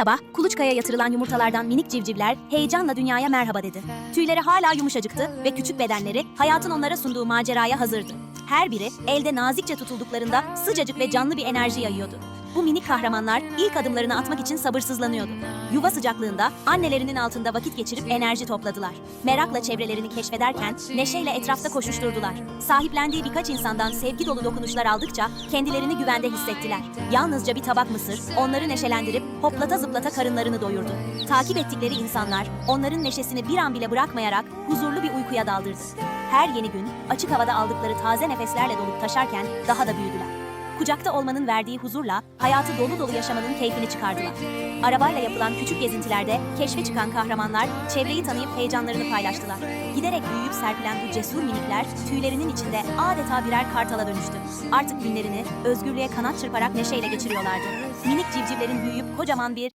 sabah kuluçkaya yatırılan yumurtalardan minik civcivler heyecanla dünyaya merhaba dedi. Tüyleri hala yumuşacıktı ve küçük bedenleri hayatın onlara sunduğu maceraya hazırdı. Her biri elde nazikçe tutulduklarında sıcacık ve canlı bir enerji yayıyordu. Bu minik kahramanlar ilk adımlarını atmak için sabırsızlanıyordu. Yuva sıcaklığında annelerinin altında vakit geçirip enerji topladılar. Merakla çevrelerini keşfederken neşeyle etrafta koşuşturdular. Sahiplendiği birkaç insandan sevgi dolu dokunuşlar aldıkça kendilerini güvende hissettiler. Yalnızca bir tabak mısır onları neşelendirip hoplata zıplata karınlarını doyurdu. Takip ettikleri insanlar onların neşesini bir an bile bırakmayarak huzurlu bir uykuya daldırdı. Her yeni gün açık havada aldıkları taze nefeslerle dolup taşarken daha da büyüdüler. Kucakta olmanın verdiği huzurla hayatı dolu dolu yaşamanın keyfini çıkardılar. Arabayla yapılan küçük gezintilerde keşfe çıkan kahramanlar çevreyi tanıyıp heyecanlarını paylaştılar. Giderek büyüyüp serpilen bu cesur minikler tüylerinin içinde adeta birer kartala dönüştü. Artık günlerini özgürlüğe kanat çırparak neşeyle geçiriyorlardı. Minik civcivlerin büyüyüp kocaman bir